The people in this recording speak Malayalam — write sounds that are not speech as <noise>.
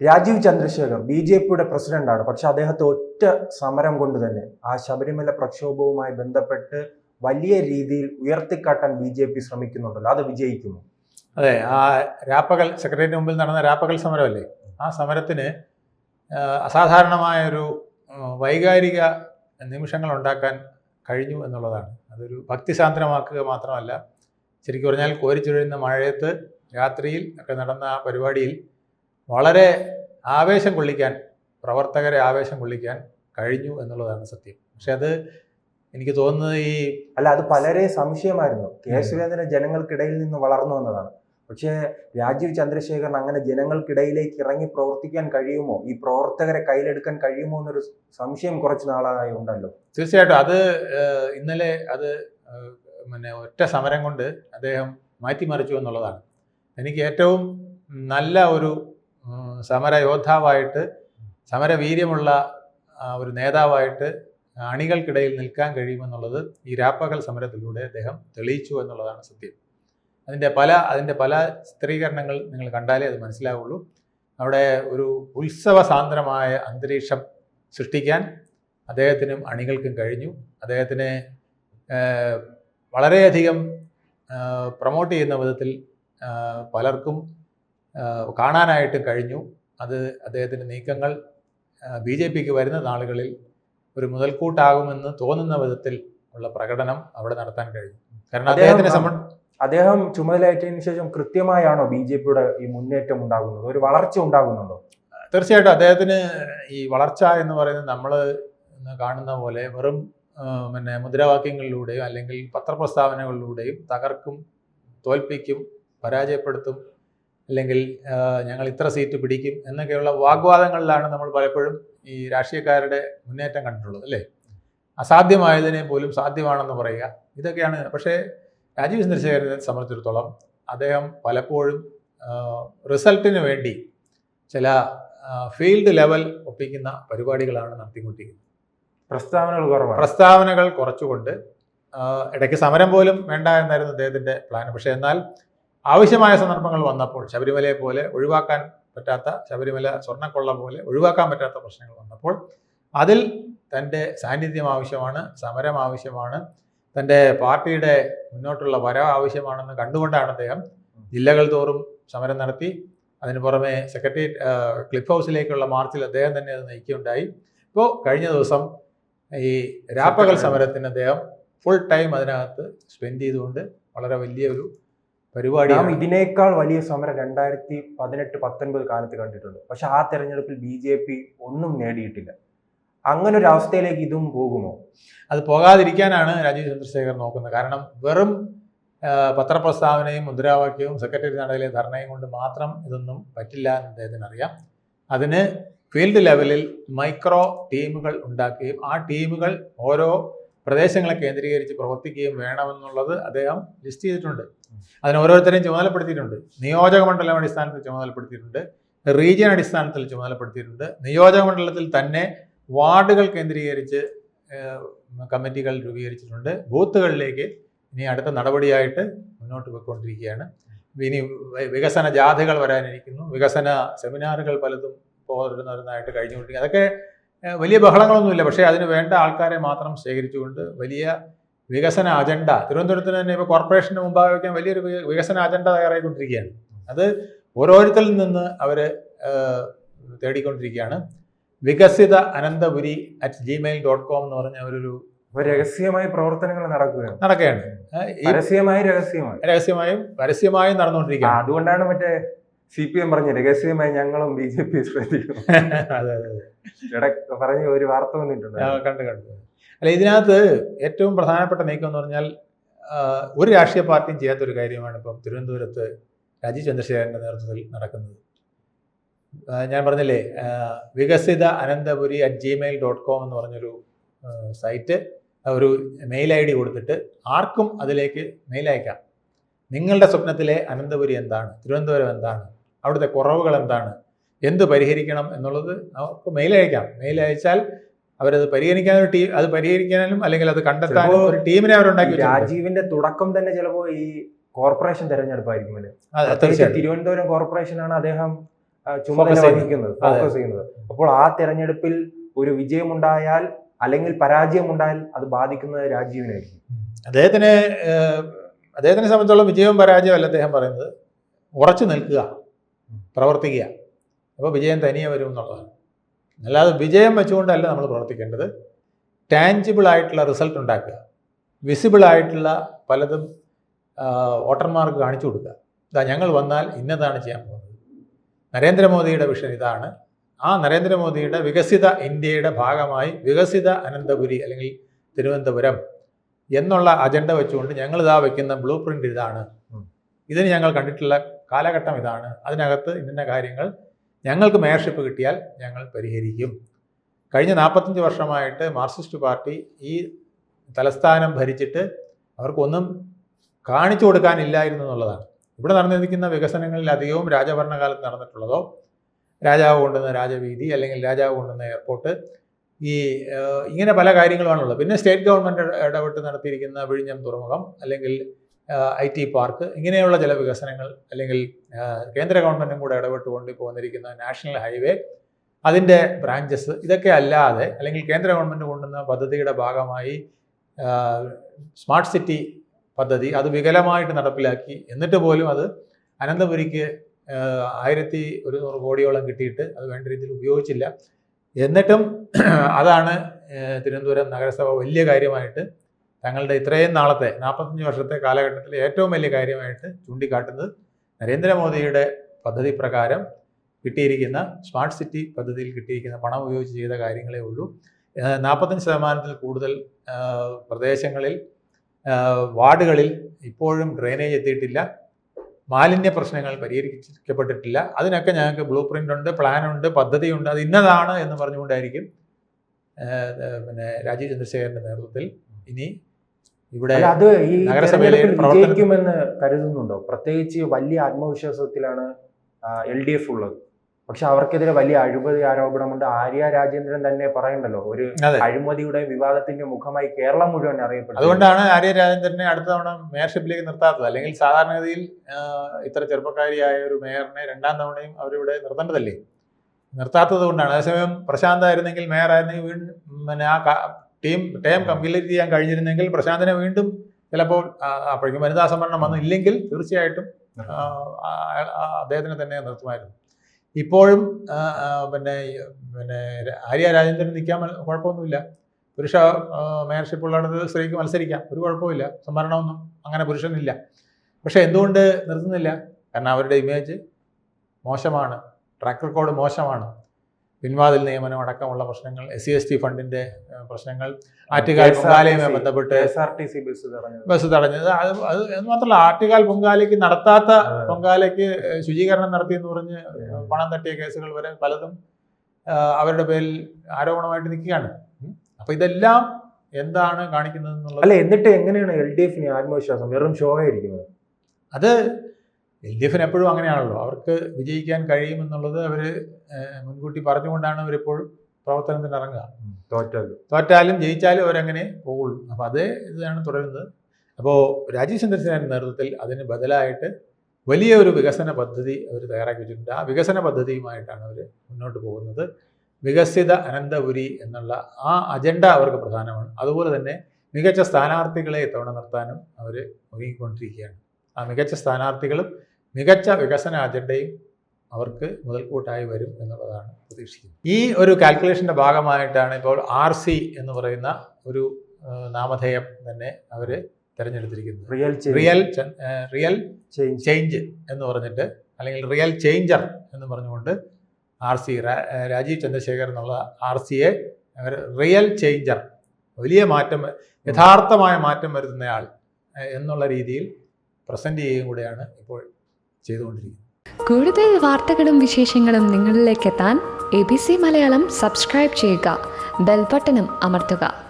രാജീവ് ചന്ദ്രശേഖർ ബി ജെ പിയുടെ പ്രസിഡന്റാണ്. പക്ഷെ അദ്ദേഹത്തെ ഒറ്റ സമരം കൊണ്ട് തന്നെ ആ ശബരിമല പ്രക്ഷോഭവുമായി ബന്ധപ്പെട്ട് വലിയ രീതിയിൽ ഉയർത്തിക്കാട്ടാൻ ബി ജെ പി ശ്രമിക്കുന്നുണ്ടല്ലോ. അത് വിജയിക്കുമോ? അതെ ആ രാപ്പകൽ സെക്രട്ടേറിയറ്റിന് മുമ്പിൽ നടന്ന രാപ്പകൽ സമരമല്ലേ? ആ സമരത്തിന് അസാധാരണമായൊരു വൈകാരിക നിമിഷങ്ങൾ ഉണ്ടാക്കാൻ കഴിഞ്ഞു എന്നുള്ളതാണ്. അതൊരു ഭക്തിസാന്ദ്രമാക്കുക മാത്രമല്ല ശരിക്കും പറഞ്ഞാൽ കോരിച്ചൊഴിയുന്ന മഴയത്ത് രാത്രിയിൽ ഒക്കെ നടന്ന ആ പരിപാടിയിൽ വളരെ ആവേശം കൊള്ളിക്കാൻ പ്രവർത്തകരെ ആവേശം കൊള്ളിക്കാൻ കഴിഞ്ഞു എന്നുള്ളതാണ് സത്യം. പക്ഷെ അത് എനിക്ക് തോന്നുന്നത് ഈ അല്ല അത് പലരെ സംശയമായിരുന്നു. കെ സുരേന്ദ്രൻ ജനങ്ങൾക്കിടയിൽ നിന്ന് വളർന്നു വന്നതാണ്. പക്ഷേ രാജീവ് ചന്ദ്രശേഖരൻ അങ്ങനെ ജനങ്ങൾക്കിടയിലേക്ക് ഇറങ്ങി പ്രവർത്തിക്കാൻ കഴിയുമോ? ഈ പ്രവർത്തകരെ കയ്യിലെടുക്കാൻ കഴിയുമോ എന്നൊരു സംശയം കുറച്ച് നാളായി ഉണ്ടല്ലോ. തീർച്ചയായിട്ടും അത് ഇന്നലെ അത് പിന്നെ ഒറ്റ സമരം കൊണ്ട് അദ്ദേഹം മാറ്റിമറിച്ചു എന്നുള്ളതാണ്. എനിക്ക് ഏറ്റവും നല്ല ഒരു സമര യോദ്ധാവായിട്ട് സമരവീര്യമുള്ള ഒരു നേതാവായിട്ട് അണികൾക്കിടയിൽ നിൽക്കാൻ കഴിയുമെന്നുള്ളത് ഈ രാപ്പകൽ സമരത്തിലൂടെ അദ്ദേഹം തെളിയിച്ചു എന്നുള്ളതാണ് സത്യം. അതിന്റെ പല അതിന്റെ പല ചിത്രീകരണങ്ങൾ നിങ്ങൾ കണ്ടാലേ അത് മനസ്സിലാവുള്ളൂ. അവിടെ ഒരു ഉത്സവ സാന്ദ്രമായ അന്തരീക്ഷം സൃഷ്ടിക്കാൻ അദ്ദേഹത്തിനും അണികൾക്കും കഴിഞ്ഞു. അദ്ദേഹത്തിന് വളരെയധികം പ്രൊമോട്ട് ചെയ്യുന്ന വിധത്തിൽ പലർക്കും കാണാനായിട്ട് കഴിഞ്ഞു. അത് അദ്ദേഹത്തിന്റെ നീക്കങ്ങൾ ബി ജെ പിക്ക് വരുന്ന നാളുകളിൽ ഒരു മുതൽക്കൂട്ടാകുമെന്ന് തോന്നുന്ന വിധത്തിൽ ഉള്ള പ്രകടനം അവിടെ നടത്താൻ കഴിഞ്ഞു. കാരണം അദ്ദേഹത്തിന് സംബന്ധ അദ്ദേഹം ചുമതലയേറ്റതിനു ശേഷം കൃത്യമായാണോ ബി ജെ പിയുടെ ഈ മുന്നേറ്റം ഉണ്ടാകുന്നത്? ഒരു വളർച്ച ഉണ്ടാകുന്നുണ്ടോ? തീർച്ചയായിട്ടും അദ്ദേഹത്തിന് ഈ വളർച്ച എന്ന് പറയുന്നത് നമ്മൾ കാണുന്ന പോലെ വെറും പിന്നെ മുദ്രാവാക്യങ്ങളിലൂടെയും അല്ലെങ്കിൽ പത്രപ്രസ്താവനകളിലൂടെയും തകർക്കും തോൽപ്പിക്കും പരാജയപ്പെടുത്തും അല്ലെങ്കിൽ ഞങ്ങൾ ഇത്ര സീറ്റ് പിടിക്കും എന്നൊക്കെയുള്ള വാഗ്വാദങ്ങളിലാണ് നമ്മൾ പലപ്പോഴും ഈ രാഷ്ട്രീയക്കാരുടെ മുന്നേറ്റം കണ്ടിട്ടുള്ളത് അല്ലേ? അസാധ്യമായതിനെ പോലും സാധ്യമാണെന്ന് പറയുക ഇതൊക്കെയാണ്. പക്ഷേ രാജീവ് ചന്ദ്രശേഖരനെ സംബന്ധിച്ചിടത്തോളം അദ്ദേഹം പലപ്പോഴും റിസൾട്ടിന് വേണ്ടി ചില ഫീൽഡ് ലെവൽ ഒപ്പിക്കുന്ന പരിപാടികളാണ് നടത്തിക്കൊണ്ടിരിക്കുന്നത്. പ്രസ്താവനകൾ കുറവാണ്. പ്രസ്താവനകൾ കുറച്ചുകൊണ്ട് ഇടയ്ക്ക് സമരം പോലും വേണ്ട എന്നായിരുന്നു അദ്ദേഹത്തിന്റെ പ്ലാൻ. പക്ഷേ എന്നാൽ ആവശ്യമായ സന്ദർഭങ്ങൾ വന്നപ്പോൾ ശബരിമലയെ പോലെ ഒഴിവാക്കാൻ പറ്റാത്ത ശബരിമല സ്വർണക്കൊള്ള പോലെ ഒഴിവാക്കാൻ പറ്റാത്ത പ്രശ്നങ്ങൾ വന്നപ്പോൾ അതിൽ തന്റെ സാന്നിധ്യം ആവശ്യമാണ് സമരം ആവശ്യമാണ് തന്റെ പാർട്ടിയുടെ മുന്നോട്ടുള്ള വരവ് ആവശ്യമാണെന്ന് കണ്ടുകൊണ്ടാണ് അദ്ദേഹം ജില്ലകൾ തോറും സമരം നടത്തി. അതിന് പുറമെ സെക്രട്ടേറിയറ്റ് ക്ലിഫ് ഹൗസിലേക്കുള്ള മാർച്ചിൽ അദ്ദേഹം തന്നെ അത് നയിക്കുകയുണ്ടായി. ഇപ്പോൾ കഴിഞ്ഞ ദിവസം ഈ രാപ്പകൽ സമരത്തിന് അദ്ദേഹം ഫുൾ ടൈം അതിനകത്ത് സ്പെൻഡ് ചെയ്തുകൊണ്ട് വളരെ വലിയൊരു നാം പരിപാടിയാണ്. ഇതിനേക്കാൾ വലിയ സമരം രണ്ടായിരത്തി പതിനെട്ട് പത്തൊൻപത് കാലത്ത് കണ്ടിട്ടുണ്ട്. പക്ഷെ ആ തെരഞ്ഞെടുപ്പിൽ ബി ജെ പി ഒന്നും നേടിയിട്ടില്ല. അങ്ങനെ ഒരു അവസ്ഥയിലേക്ക് ഇതും പോകുമോ? അത് പോകാതിരിക്കാനാണ് രാജീവ് ചന്ദ്രശേഖർ നോക്കുന്നത്. കാരണം വെറും പത്രപ്രസ്താവനയും മുദ്രാവാക്യവും സെക്രട്ടറി നടയിലെ ധർണയും കൊണ്ട് മാത്രം ഇതൊന്നും പറ്റില്ല എന്ന് അദ്ദേഹത്തിന് അറിയാം അതിന് ഫീൽഡ് ലെവലിൽ മൈക്രോ ടീമുകൾ ഉണ്ടാക്കുകയും ആ ടീമുകൾ ഓരോ പ്രദേശങ്ങളെ കേന്ദ്രീകരിച്ച് പ്രവർത്തിക്കുകയും വേണമെന്നുള്ളത് അദ്ദേഹം ലിസ്റ്റ് ചെയ്തിട്ടുണ്ട്. അതിന് ഓരോരുത്തരെയും ചുമതലപ്പെടുത്തിയിട്ടുണ്ട്. നിയോജക മണ്ഡലം അടിസ്ഥാനത്തിൽ ചുമതലപ്പെടുത്തിയിട്ടുണ്ട്. റീജിയൻ അടിസ്ഥാനത്തിൽ ചുമതലപ്പെടുത്തിയിട്ടുണ്ട്. നിയോജക മണ്ഡലത്തിൽ തന്നെ വാർഡുകൾ കേന്ദ്രീകരിച്ച് കമ്മിറ്റികൾ രൂപീകരിച്ചിട്ടുണ്ട്. ബൂത്തുകളിലേക്ക് ഇനി അടുത്ത നടപടിയായിട്ട് മുന്നോട്ട് പോയിക്കൊണ്ടിരിക്കുകയാണ്. ഇനി വികസന ജാഥകൾ വരാനിരിക്കുന്നു. വികസന സെമിനാറുകൾ പലതും പോരുന്നതായിട്ട് കഴിഞ്ഞുകൊണ്ടിരിക്കുക അതൊക്കെ വലിയ ബഹളങ്ങളൊന്നുമില്ല. പക്ഷേ അതിന് വേണ്ട ആൾക്കാരെ മാത്രം ശേഖരിച്ചുകൊണ്ട് വലിയ വികസന അജണ്ട തിരുവനന്തപുരത്തിന് തന്നെ ഇപ്പോൾ കോർപ്പറേഷന് മുമ്പാകെ വയ്ക്കാൻ വലിയൊരു വികസന അജണ്ട തയ്യാറായിക്കൊണ്ടിരിക്കുകയാണ്. അത് ഓരോരുത്തരിൽ നിന്ന് അവർ തേടിക്കൊണ്ടിരിക്കുകയാണ്. വികസിത Ananthapuri at Gmail dot com എന്ന് പറഞ്ഞ ഒരു രഹസ്യമായ പ്രവർത്തനങ്ങൾ നടക്കുകയാണ്. നടക്കുകയാണ്. രഹസ്യമായി രഹസ്യമായി. രഹസ്യമായും പരസ്യമായും നടന്നുകൊണ്ടിരിക്കുകയാണ്. അതുകൊണ്ടാണ് മറ്റേ സി പി എം പറഞ്ഞ രഹസ്യമായി ഞങ്ങളും ബി ജെ പി ശ്രദ്ധിക്കും <laughs> പറഞ്ഞ ഒരു വാർത്ത വന്നിട്ടുണ്ട്. കണ്ടു കണ്ടു. അല്ല ഇതിനകത്ത് ഏറ്റവും പ്രധാനപ്പെട്ട നീക്കം എന്ന് പറഞ്ഞാൽ ഒരു രാഷ്ട്രീയ പാർട്ടിയും ചെയ്യാത്ത ഒരു കാര്യമാണ് ഇപ്പം തിരുവനന്തപുരത്ത് രാജീവ് ചന്ദ്രശേഖരന്റെ നേതൃത്വത്തിൽ നടക്കുന്നത്. ഞാൻ പറഞ്ഞില്ലേ വികസിത Ananthapuri at Gmail dot com എന്ന് പറഞ്ഞൊരു സൈറ്റ് ഒരു മെയിൽ ഐ ഡി കൊടുത്തിട്ട് ആർക്കും അതിലേക്ക് മെയിൽ അയക്കാം. നിങ്ങളുടെ സ്വപ്നത്തിലെ അനന്തപുരി എന്താണ്? തിരുവനന്തപുരം എന്താണ്? അവിടുത്തെ കുറവുകൾ എന്താണ് എന്ത് പരിഹരിക്കണം എന്നുള്ളത് നമുക്ക് മെയിൽ അയക്കാം. മെയിൽ അയച്ചാൽ അവരത് പരിഹരിക്കാൻ ഒരു ടീം അത് പരിഹരിക്കാനും അല്ലെങ്കിൽ അത് കണ്ടെത്താനും ഒരു ടീമിനെ അവരുണ്ടാക്കി. രാജീവിന്റെ തുടക്കം തന്നെ ചിലപ്പോൾ ഈ കോർപ്പറേഷൻ തെരഞ്ഞെടുപ്പായിരിക്കും തിരുവനന്തപുരം കോർപ്പറേഷനാണ് അദ്ദേഹം ചുമതല വഹിക്കുന്നത് ഫോക്കസ് ചെയ്യുന്നത്. അപ്പോൾ ആ തെരഞ്ഞെടുപ്പിൽ ഒരു വിജയമുണ്ടായാൽ അല്ലെങ്കിൽ പരാജയമുണ്ടായാൽ അത് ബാധിക്കുന്നത് രാജീവിനായിരിക്കും. അദ്ദേഹത്തിന് അദ്ദേഹത്തിനെ സംബന്ധിച്ചോളം വിജയവും പരാജയമല്ല അദ്ദേഹം പറയുന്നത്. ഉറച്ചു നിൽക്കുക. പ്രവർത്തിക്കുക. അപ്പോൾ വിജയം തനിയെ വരും എന്നുള്ളതാണ്. അല്ലാതെ വിജയം വെച്ചുകൊണ്ടല്ല നമ്മൾ പ്രവർത്തിക്കേണ്ടത്. ടാഞ്ചിബിൾ ആയിട്ടുള്ള റിസൾട്ട് ഉണ്ടാക്കുക. വിസിബിൾ ആയിട്ടുള്ള പലതും വോട്ടർമാർക്ക് കാണിച്ചു കൊടുക്കുക. ഇതാ ഞങ്ങൾ വന്നാൽ ഇന്നതാണ് ചെയ്യാൻ പോകുന്നത്. നരേന്ദ്രമോദിയുടെ വിഷൻ ഇതാണ്. ആ നരേന്ദ്രമോദിയുടെ വികസിത ഇന്ത്യയുടെ ഭാഗമായി വികസിത അനന്തപുരി അല്ലെങ്കിൽ തിരുവനന്തപുരം എന്നുള്ള അജണ്ട വെച്ചുകൊണ്ട് ഞങ്ങൾ ഇതാ വെക്കുന്ന ബ്ലൂ പ്രിന്റ് ഇതാണ്. ഇതിന് ഞങ്ങൾ കണ്ടിട്ടുള്ള കാലഘട്ടം ഇതാണ്. അതിനകത്ത് ഇന്ന കാര്യങ്ങൾ ഞങ്ങൾക്ക് മേയർഷിപ്പ് കിട്ടിയാൽ ഞങ്ങൾ പരിഹരിക്കും. കഴിഞ്ഞ നാൽപ്പത്തഞ്ച് വർഷമായിട്ട് മാർക്സിസ്റ്റ് പാർട്ടി ഈ തലസ്ഥാനം ഭരിച്ചിട്ട് അവർക്കൊന്നും കാണിച്ചു കൊടുക്കാനില്ലായിരുന്നു എന്നുള്ളതാണ്. ഇവിടെ നടന്നിരിക്കുന്ന വികസനങ്ങളിൽ അധികവും രാജഭരണകാലത്ത് നടന്നിട്ടുള്ളതോ രാജാവ് കൊണ്ടുവന്ന രാജവീതി അല്ലെങ്കിൽ രാജാവ് കൊണ്ടുവന്ന എയർപോർട്ട് ഈ ഇങ്ങനെ പല കാര്യങ്ങളുമാണുള്ളത്. പിന്നെ സ്റ്റേറ്റ് ഗവൺമെന്റ് ഇടപെട്ട് നടത്തിയിരിക്കുന്ന വിഴിഞ്ഞം തുറമുഖം അല്ലെങ്കിൽ ഐ ടി പാർക്ക് ഇങ്ങനെയുള്ള ചില വികസനങ്ങൾ അല്ലെങ്കിൽ കേന്ദ്ര ഗവൺമെന്റും കൂടെ ഇടപെട്ടുകൊണ്ട് പോകുന്നിരിക്കുന്ന നാഷണൽ ഹൈവേ അതിന്റെ ബ്രാഞ്ചസ് ഇതൊക്കെ അല്ലാതെ അല്ലെങ്കിൽ കേന്ദ്ര ഗവൺമെന്റ് കൊണ്ടുവന്ന പദ്ധതിയുടെ ഭാഗമായി സ്മാർട്ട് സിറ്റി പദ്ധതി അത് വികലമായിട്ട് നടപ്പിലാക്കി. എന്നിട്ട് പോലും അത് അനന്തപുരിക്ക് ആയിരത്തി ഒരുന്നൂറ് കോടിയോളം കിട്ടിയിട്ട് അത് വേണ്ട രീതിയിൽ ഉപയോഗിച്ചില്ല. എന്നിട്ടും അതാണ് തിരുവനന്തപുരം നഗരസഭ വലിയ കാര്യമായിട്ട് തങ്ങളുടെ ഇത്രയും നാളത്തെ നാൽപ്പത്തഞ്ച് വർഷത്തെ കാലഘട്ടത്തിലെ ഏറ്റവും വലിയ കാര്യമായിട്ട് ചൂണ്ടിക്കാട്ടുന്നത് നരേന്ദ്രമോദിയുടെ പദ്ധതി പ്രകാരം കിട്ടിയിരിക്കുന്ന സ്മാർട്ട് സിറ്റി പദ്ധതിയിൽ കിട്ടിയിരിക്കുന്ന പണം ഉപയോഗിച്ച് ചെയ്ത കാര്യങ്ങളേ ഉള്ളൂ. നാൽപ്പത്തഞ്ച് ശതമാനത്തിൽ കൂടുതൽ പ്രദേശങ്ങളിൽ വാർഡുകളിൽ ഇപ്പോഴും ഡ്രെയിനേജ് എത്തിയിട്ടില്ല. മാലിന്യ പ്രശ്നങ്ങൾ പരിഹരിക്കപ്പെട്ടിട്ടില്ല. അതിനൊക്കെ ഞങ്ങൾക്ക് ബ്ലൂ പ്രിന്റ് ഉണ്ട് പ്ലാൻ ഉണ്ട് പദ്ധതിയുണ്ട് അത് ഇന്നതാണ് എന്ന് പറഞ്ഞുകൊണ്ടായിരിക്കും പിന്നെ രാജീവ് ചന്ദ്രശേഖരന്റെ നേതൃത്വത്തിൽ ഇനി ഇവിടെ അത് ഈ വിജയിക്കുമെന്ന് കരുതുന്നുണ്ടോ? പ്രത്യേകിച്ച് വലിയ ആത്മവിശ്വാസത്തിലാണ് എൽ ഡി എഫ് ഉള്ളത്. പക്ഷെ അവർക്കെതിരെ വലിയ അഴിമതി ആരോപണമുണ്ട്. ആര്യ രാജേന്ദ്രൻ തന്നെ പറയണ്ടല്ലോ ഒരു അഴിമതിയുടെ വിവാദത്തിന്റെ മുഖമായി കേരളം മുഴുവൻ അറിയപ്പെടുന്നത് അതുകൊണ്ടാണ് ആര്യ രാജേന്ദ്രനെ അടുത്ത തവണ മേയർഷിപ്പിലേക്ക് നിർത്താത്തത്. അല്ലെങ്കിൽ സാധാരണഗതിയിൽ ഇത്ര ചെറുപ്പക്കാരിയായ ഒരു മേയറിനെ രണ്ടാം തവണയും അവരിവിടെ നിർത്തേണ്ടതല്ലേ? നിർത്താത്തത് കൊണ്ടാണ്. അതേസമയം പ്രശാന്ത് ആയിരുന്നെങ്കിൽ മേയർ ആയിരുന്നെങ്കിൽ വീണ്ടും പിന്നെ ആ ടീം ടേം കംപ്ലീറ്റ് ചെയ്യാൻ കഴിഞ്ഞിരുന്നെങ്കിൽ പ്രശാന്തിനെ വീണ്ടും ചിലപ്പോൾ അപ്പോഴേക്കും വനിതാ സംവരണം വന്നില്ലെങ്കിൽ തീർച്ചയായിട്ടും അദ്ദേഹത്തിനെ തന്നെ നിർത്തുമായിരുന്നു. ഇപ്പോഴും പിന്നെ പിന്നെ ആര്യ രാജേന്ദ്രൻ നിൽക്കാൻ കുഴപ്പമൊന്നുമില്ല. പുരുഷ മേയർഷിപ്പ് ഉള്ളിടത്ത് സ്ത്രീക്ക് മത്സരിക്കാം. ഒരു കുഴപ്പമില്ല സംവരണമൊന്നും അങ്ങനെ പുരുഷനില്ല. പക്ഷേ എന്തുകൊണ്ട് നിർത്തുന്നില്ല? കാരണം അവരുടെ ഇമേജ് മോശമാണ്. ട്രാക്ക് റെക്കോർഡ് മോശമാണ്. പിൻവാതിൽ നിയമനം അടക്കമുള്ള പ്രശ്നങ്ങൾ എസ് സി എസ് ടി ഫണ്ടിന്റെ പ്രശ്നങ്ങൾ ആറ്റുകാൽ പൊങ്കാലയുമായി ബന്ധപ്പെട്ട് S R T C bus തടഞ്ഞത്. ബസ് തടഞ്ഞത്. അത് അത് എന്ന് മാത്രമല്ല ആറ്റുകാൽ പൊങ്കാലയ്ക്ക് നടത്താത്ത. പൊങ്കാലയ്ക്ക് ശുചീകരണം നടത്തിയെന്ന് പറഞ്ഞ് പണം തട്ടിയ കേസുകൾ വരെ പലതും അവരുടെ പേരിൽ ആരോപണമായിട്ട് നിൽക്കുകയാണ്. അപ്പൊ ഇതെല്ലാം എന്താണ് കാണിക്കുന്നത് അല്ല എന്നിട്ട് എങ്ങനെയാണ് എൽ ഡി എഫിന് ആത്മവിശ്വാസം? വെറും ഷോ ആയിരിക്കുന്നത് അത് എൽ ഡി എഫിന് എപ്പോഴും അങ്ങനെയാണല്ലോ. അവർക്ക് വിജയിക്കാൻ കഴിയുമെന്നുള്ളത് അവർ മുൻകൂട്ടി പറഞ്ഞുകൊണ്ടാണ് അവരിപ്പോഴും പ്രവർത്തനത്തിന് ഇറങ്ങുക. തോറ്റാലും. തോറ്റാലും ജയിച്ചാലും അവരങ്ങനെ പോകുള്ളൂ. അപ്പോൾ അതേ ഇതാണ് തുടരുന്നത്. അപ്പോൾ രാജീവ് ചന്ദ്രസേനയുടെ നേതൃത്വത്തിൽ അതിന് ബദലായിട്ട് വലിയ ഒരു വികസന പദ്ധതി അവർ തയ്യാറാക്കി വെച്ചിട്ടുണ്ട് ആ വികസന പദ്ധതിയുമായിട്ടാണ് അവർ മുന്നോട്ട് പോകുന്നത്. വികസിത അനന്തപുരി എന്നുള്ള ആ അജണ്ട അവർക്ക് പ്രധാനമാണ്. അതുപോലെ തന്നെ മികച്ച സ്ഥാനാർത്ഥികളെ തവണ നിർത്താനും അവർ ഒരുങ്ങിക്കൊണ്ടിരിക്കുകയാണ്. ആ മികച്ച സ്ഥാനാർത്ഥികളും മികച്ച വികസന അജണ്ടയും അവർക്ക് മുതൽക്കൂട്ടായി വരും എന്നുള്ളതാണ് പ്രതീക്ഷിക്കുന്നത്. ഈ ഒരു കാൽക്കുലേഷന്റെ ഭാഗമായിട്ടാണ് ഇപ്പോൾ ആർ സി എന്ന് പറയുന്ന ഒരു നാമധേയം തന്നെ അവർ തിരഞ്ഞെടുത്തിരിക്കുന്നത്. റിയൽ റിയൽ റിയൽ ചേഞ്ച് എന്ന് പറഞ്ഞിട്ട് അല്ലെങ്കിൽ റിയൽ ചേഞ്ചർ എന്ന് പറഞ്ഞുകൊണ്ട് ആർ സി രാജീവ് ചന്ദ്രശേഖർ എന്നുള്ള ആർ സിയെ അവർ റിയൽ ചേഞ്ചർ വലിയ മാറ്റം യഥാർത്ഥമായ മാറ്റം വരുത്തുന്നയാൾ എന്നുള്ള രീതിയിൽ പ്രസന്റ് ചെയ്യുകയും കൂടെയാണ് ഇപ്പോൾ ചെയ്തുകൊണ്ടിരിക്കുന്നത് കൂടുതൽ വാർത്തകളും വിശേഷങ്ങളും നിങ്ങളിലേക്ക് എത്താൻ A B C Malayalam subscribe ചെയ്യുക ബെൽബട്ടനും അമർത്തുക.